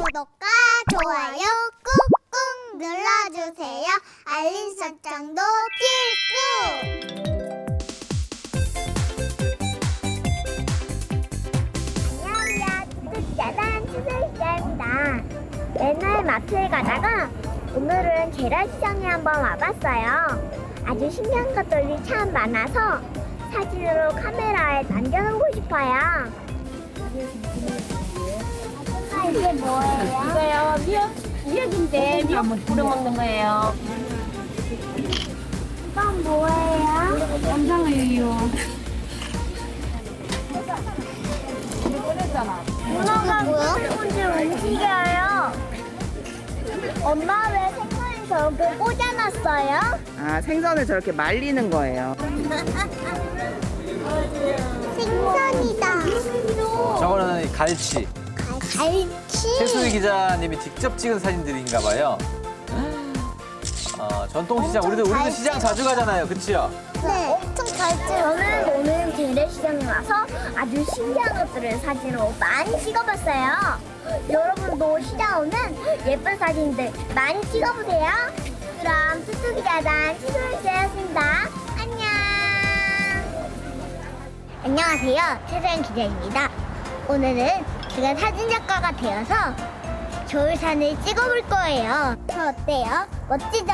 구독과 좋아요 꾹꾹 눌러주세요. 알림 설정도 필수. 안녕하세요. 짜잔 추세시장입니다. 맨날 마트에 가다가 오늘은 계란 시장에 한번 와봤어요. 아주 신기한 것들이 참 많아서 사진으로 카메라에 남겨놓고 싶어요. 아, 이게 뭐예요? 이거요 미역 미역인데 미역 불어 먹는 거예요. 이건 뭐예요? 감상이에요. 문어가 뭔지 움직여요. 엄마 왜 생선을 저렇게 꽂아놨어요? 아, 생선을 저렇게 말리는 거예요. 생선이다. 저거는 갈치. 갈치? 최수희 기자님이 직접 찍은 사진들인가 봐요. 어, 전통시장 우리도 우리도 시장 자주 가잖아요, 그치요? 네, 엄청 갈치. 저는 오늘 재래시장에 와서 아주 신기한 것들을 사진으로 많이 찍어봤어요. 여러분도 시장 오면 예쁜 사진들 많이 찍어보세요. 그럼 뚜뚜기 자단 시소리씨였습니다. 안녕. 안녕하세요. 최소연 기자입니다. 오늘은 제가 사진작가가 되어서 겨울산을 찍어볼 거예요. 저 어때요? 멋지죠?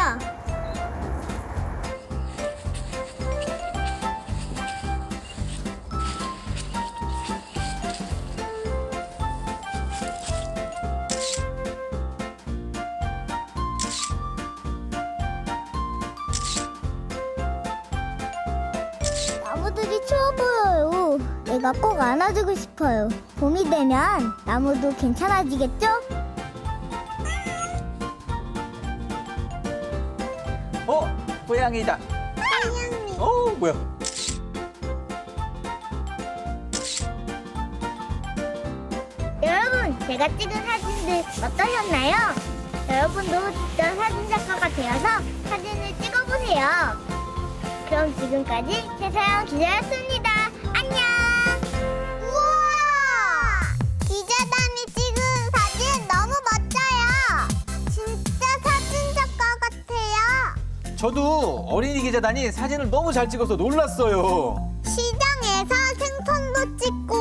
내가 꼭 안아주고 싶어요. 봄이 되면 나무도 괜찮아지겠죠? 어, 고양이다. 사냥님. 어, 뭐야? 여러분, 제가 찍은 사진들 어떠셨나요? 여러분도 직접 사진작가가 되어서 사진을 찍어보세요. 그럼 지금까지 최서영 기자였습니다. 저도 어린이 기자단이 사진을 너무 잘 찍어서 놀랐어요. 시장에서 생선도 찍고